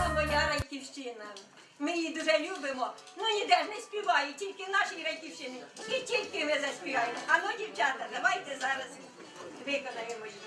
Рідна моя Райківщина. Ми її дуже любимо, ну ніде ж не співає, тільки в нашій Райківщині. І тільки ми заспіваємо. А ну, дівчата, давайте зараз виконаємо її.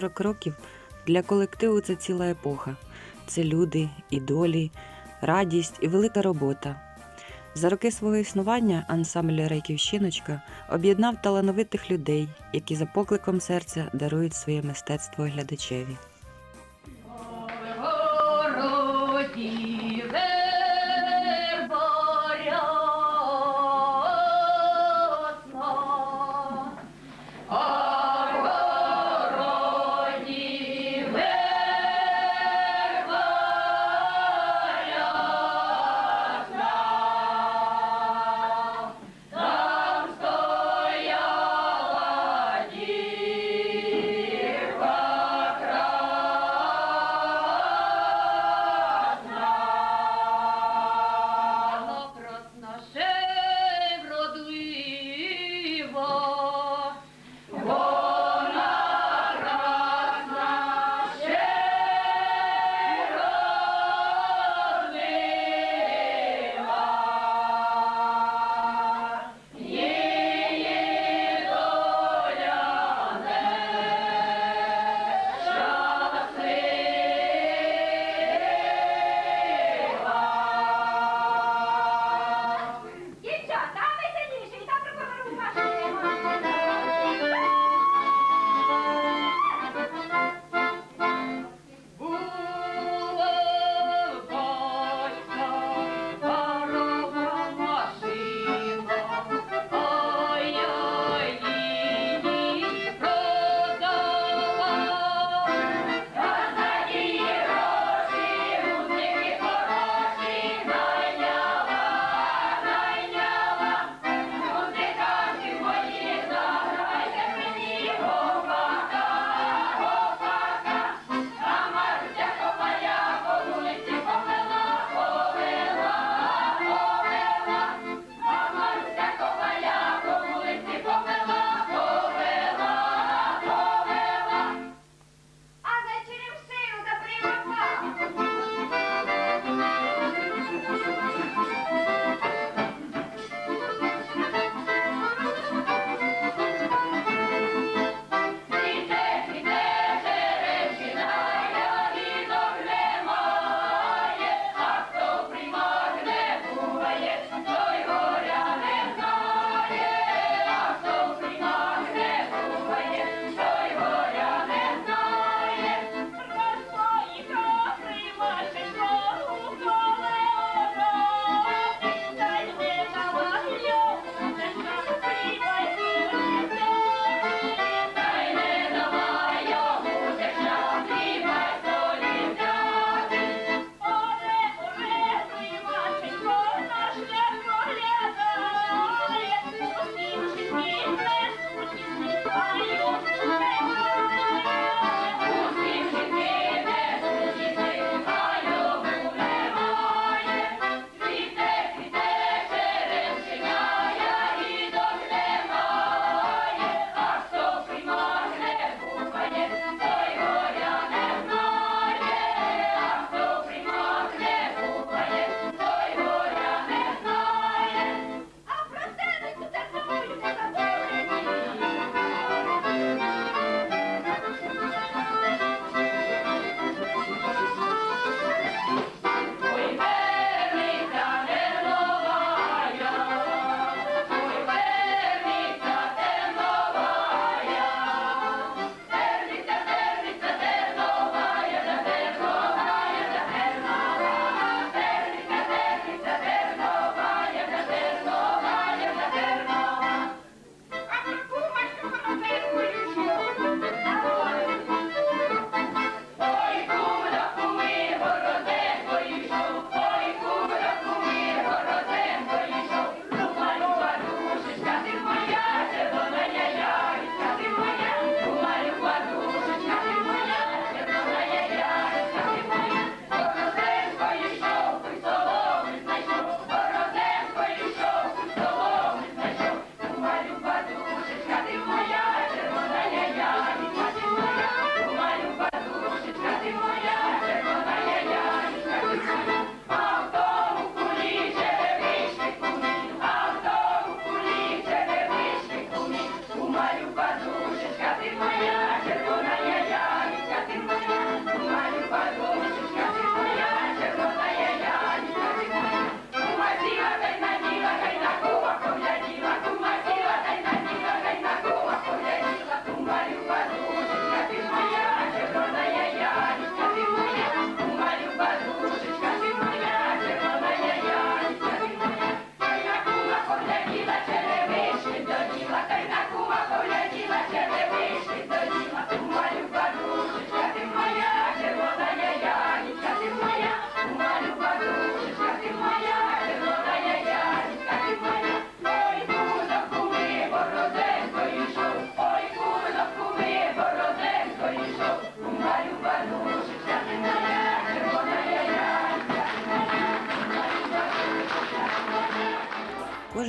40 років для колективу це ціла епоха. Це люди, і долі, радість і велика робота. За роки свого існування ансамбль Рейківщиночка об'єднав талановитих людей, які за покликом серця дарують своє мистецтво глядачеві.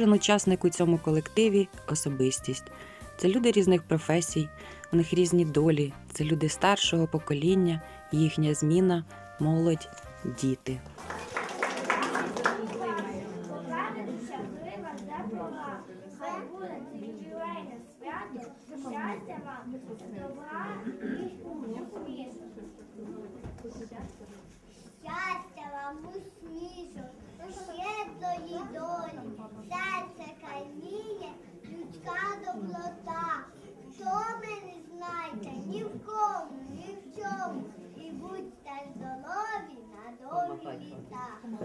Кожен учасник у цьому колективі особистість. Це люди різних професій, у них різні долі, це люди старшого покоління, їхня зміна, молодь, діти. 的么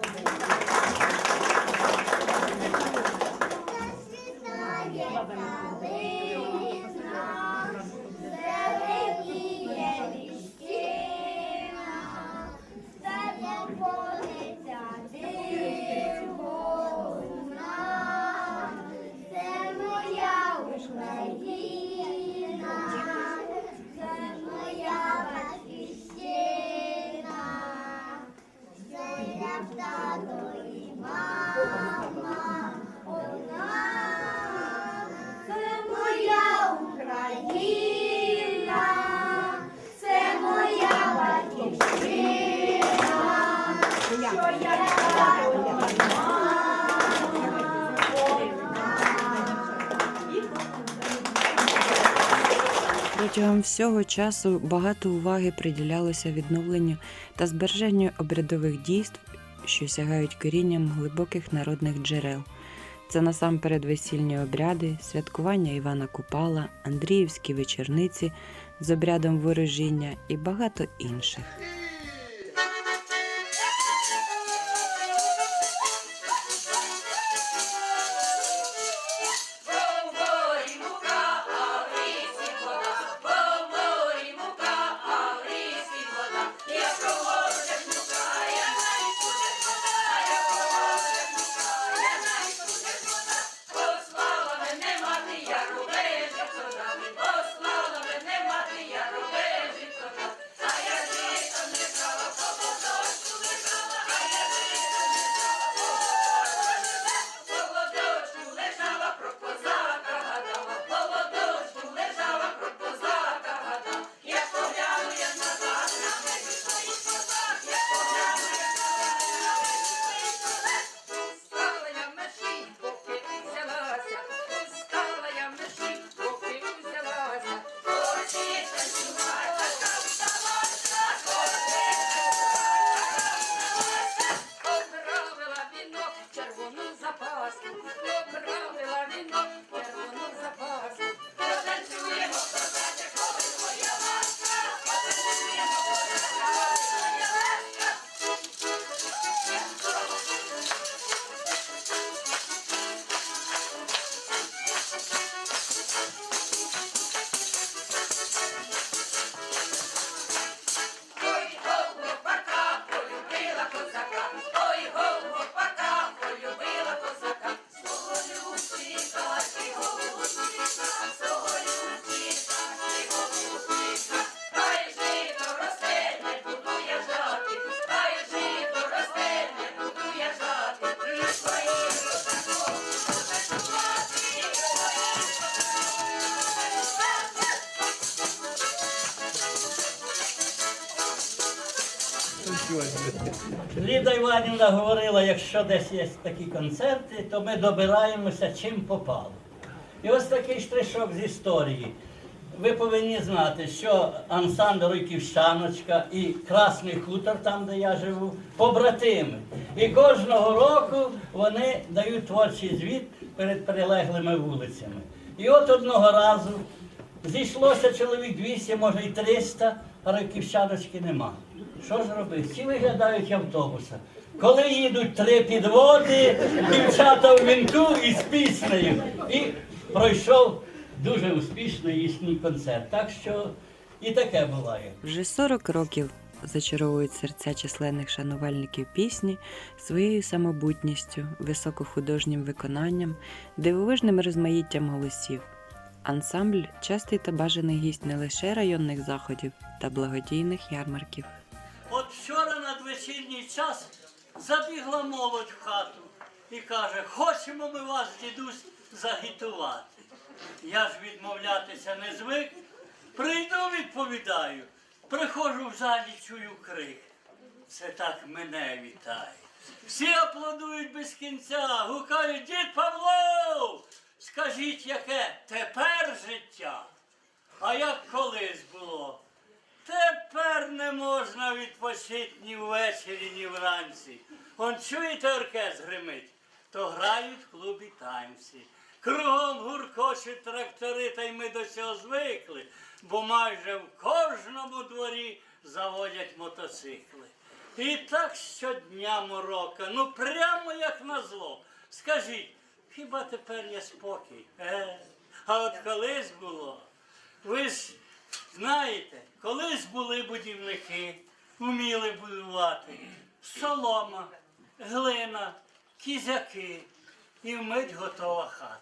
Протягом всього часу багато уваги приділялося відновленню та збереженню обрядових дійств, що сягають корінням глибоких народних джерел. Це насамперед весільні обряди, святкування Івана Купала, Андріївські вечорниці з обрядом ворожіння і багато інших. Let's go. Ліда Іванівна говорила, якщо десь є такі концерти, то ми добираємося чим попало. І ось такий штришок з історії. Ви повинні знати, що ансамбль Ройківщаночка і Красний хутор, там де я живу, побратими. І кожного року вони дають творчий звіт перед прилеглими вулицями. І от одного разу зійшлося чоловік 200, може і 300, а Ройківщаночки нема. Що ж робити? Всі виглядають автобуса. Коли їдуть три підводи, дівчата в вінку і з піснею. І пройшов дуже успішно їхній концерт. Так що і таке буває. Вже 40 років зачаровують серця численних шанувальників пісні своєю самобутністю, високохудожнім виконанням, дивовижним розмаїттям голосів. Ансамбль частий та бажаний гість не лише районних заходів та благодійних ярмарків. Вчора час забігла молодь в хату і каже, хочемо ми вас, дідусь, загітувати. Я ж відмовлятися не звик. Прийду, відповідаю. Приходжу в залі, чую крик. Це так мене вітає. Всі аплодують без кінця, гукають, дід Павло, скажіть, яке тепер життя? А як колись було? Тепер не можна відпочити ні ввечері, ні вранці. Он чуєте, оркестр гримить, то грають в клубі танці. Кругом гуркочуть трактори, та й ми до цього звикли, бо майже в кожному дворі заводять мотоцикли. І так щодня морока, ну прямо як назло. Скажіть, хіба тепер є спокій? Е, а от колись було. Ви ж знаєте, колись були будівники, вміли будувати солома, глина, кізяки, і вмить готова хата.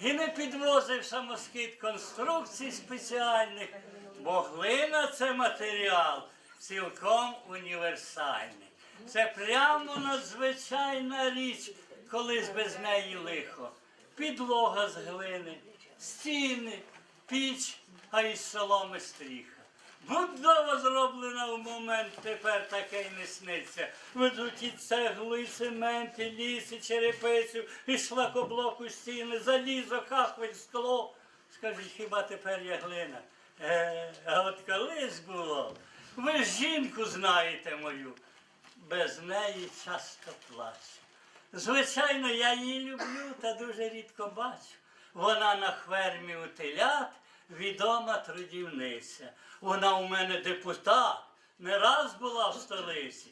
І не підвозив самоскид конструкцій спеціальних, бо глина це матеріал цілком універсальний. Це прямо надзвичайна річ, колись без неї лихо. Підлога з глини, стіни, піч, а із соломи стріха. Будова зроблена в момент, тепер таке й не сниться. Ведуть і цеглу, і цемент, і ліс, і черепицю, і шлакоблоку стіни, залізо, кахвель, скло. Скажіть, хіба тепер є глина? Е, а от колись було, ви ж жінку знаєте мою, без неї часто плачу. Звичайно, я її люблю та дуже рідко бачу. Вона на хвермі у відома трудівниця. Вона у мене депутат, не раз була в столиці.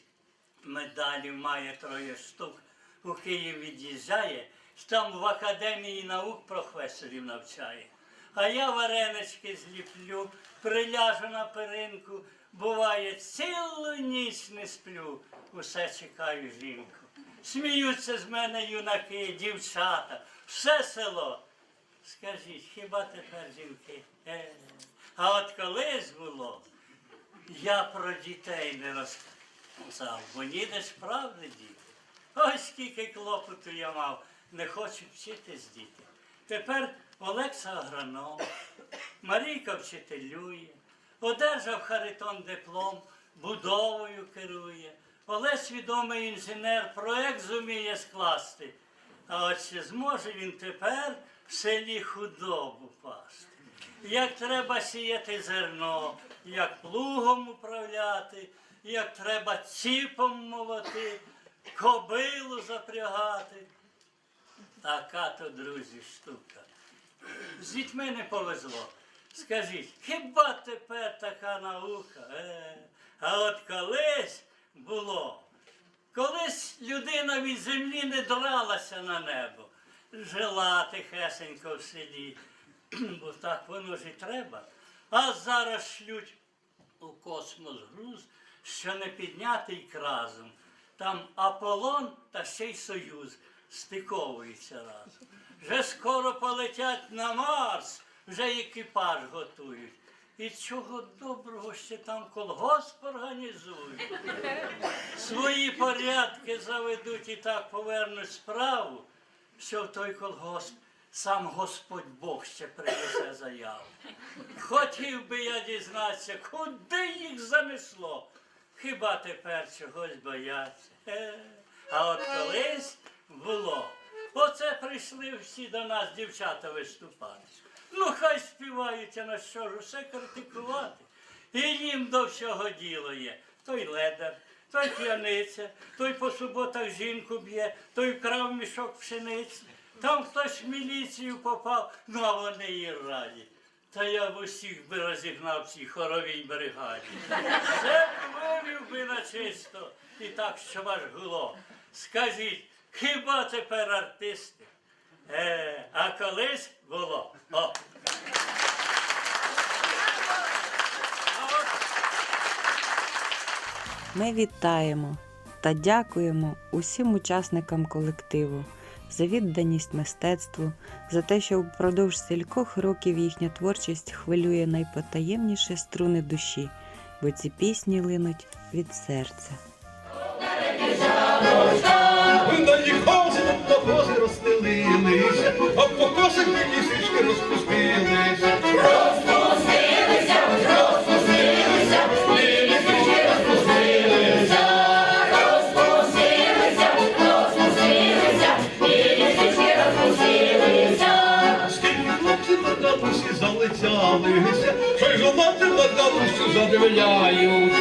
Медалів має троє штук. У Київ від'їжджає, там в академії наук професорів навчає. А я варенички зліплю, приляжу на перинку, буває, цілу ніч не сплю, усе чекаю жінку. Сміються з мене юнаки, дівчата, все село. Скажіть, хіба тепер жінки? Е, А от колись було, я про дітей не розказав, бо ніде ж правди діти. Ось скільки клопоту я мав, не хочу вчитись діти. Тепер Олекса агроном, Марійка вчителює, одержав Харитон диплом, будовою керує. Олесь відомий інженер, проект зуміє скласти. А от чи зможе він тепер в селі худобу пасти? Як треба сіяти зерно, як плугом управляти, як треба ціпом молоти, кобилу запрягати. Така то, друзі, штука. З дітьми не повезло. Скажіть, хіба тепер така наука? Е, а от колись було. Колись людина від землі не дралася на небо, жила тихесенько в селі, бо так воно ж і треба. А зараз шлють у космос груз, що не піднятий разом. Там Аполлон та ще й Союз стиковуються разом. Вже скоро полетять на Марс, вже екіпаж готують. І чого доброго ще там колгосп організують. Свої порядки заведуть і так повернуть справу, що в той колгосп сам Господь Бог ще принесе заяву. Хотів би я дізнатися, куди їх занесло. Хіба тепер чогось бояться? Е, А от колись було. Оце прийшли всі до нас дівчата виступати. Ну, хай співають, а на що ж усе критикувати. І їм до всього діло є. Той ледар, той п'яниця, той по суботах жінку б'є, той вкрав мішок пшениці. Там хтось в міліцію попав, ну а вони і раді. Та я в усіх би розігнав цій хоровій бригаді. Все б вивів би на чисто і так, що ваш гуло. Скажіть, хіба тепер артисти? Е, а колись було. О. А от Ми вітаємо та дякуємо усім учасникам колективу за відданість мистецтву, за те, що впродовж стількох років їхня творчість хвилює найпотаємніші струни душі, бо ці пісні линуть від серця. Покосах лісички розпустилися. Розпустилися, Zadrviajúc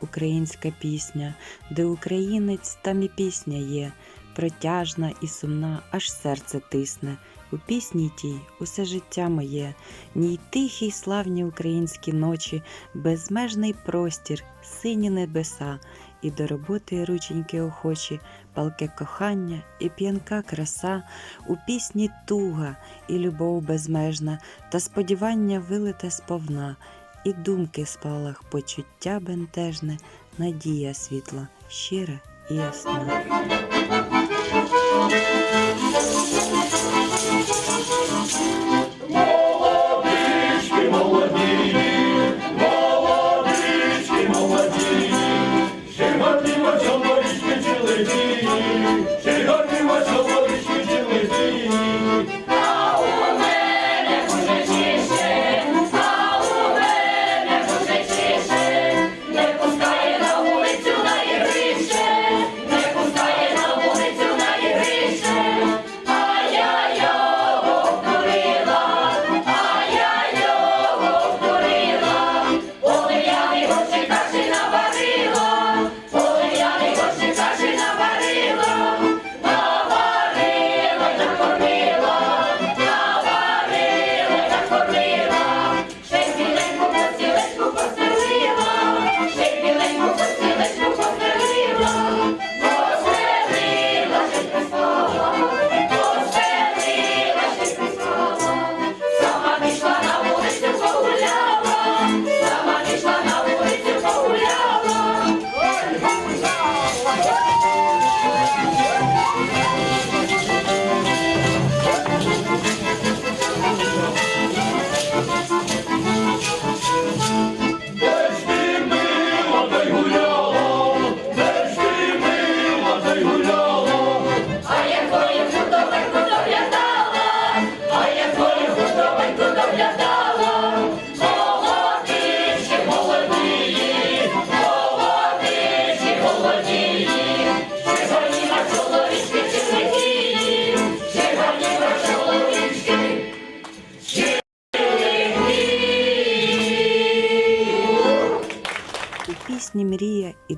українська пісня, де українець там і пісня є, протяжна і сумна, аж серце тисне. У пісні тій усе життя моє, ній тихі й славні українські ночі, безмежний простір, сині небеса, і до роботи рученьки охочі, палке кохання і п'янка краса, у пісні туга і любов безмежна, та сподівання вилите сповна, і думки спалах, почуття бентежне, надія світла, щира і ясна. Молодички молоді, молодички молоді, ще гарні ваші морічки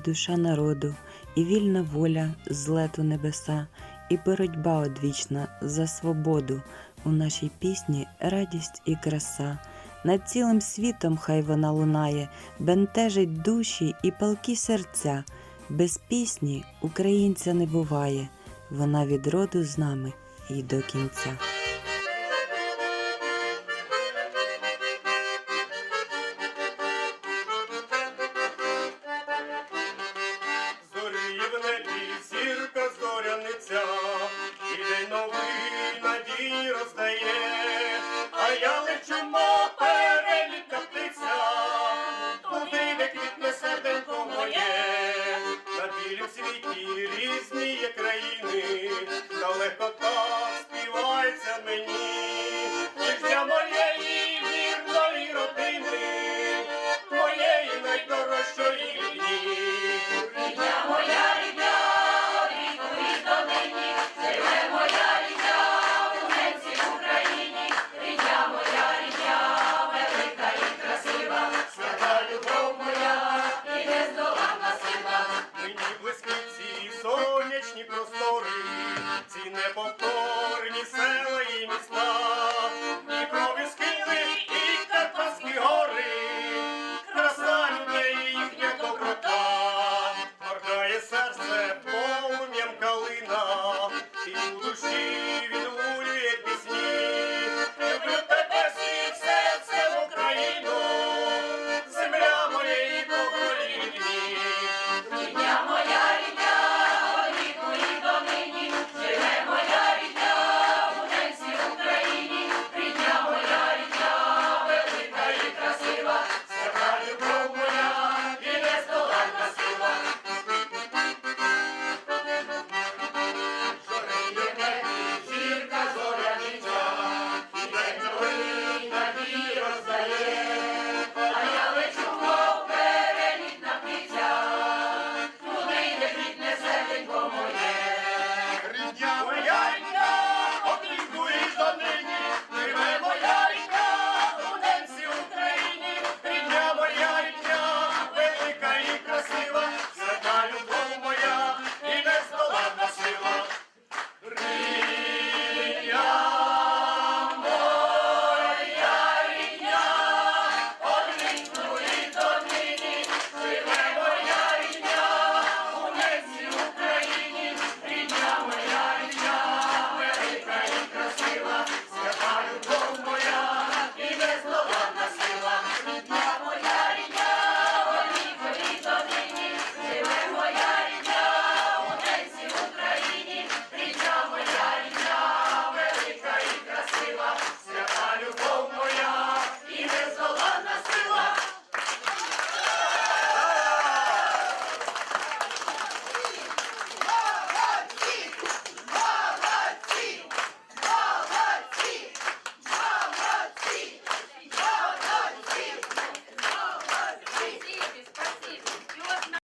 душа народу, і вільна воля злету небеса, і боротьба одвічна за свободу. У нашій пісні радість і краса. Над цілим світом хай вона лунає, бентежить душі і палкі серця. Без пісні українця не буває, вона від роду з нами і до кінця.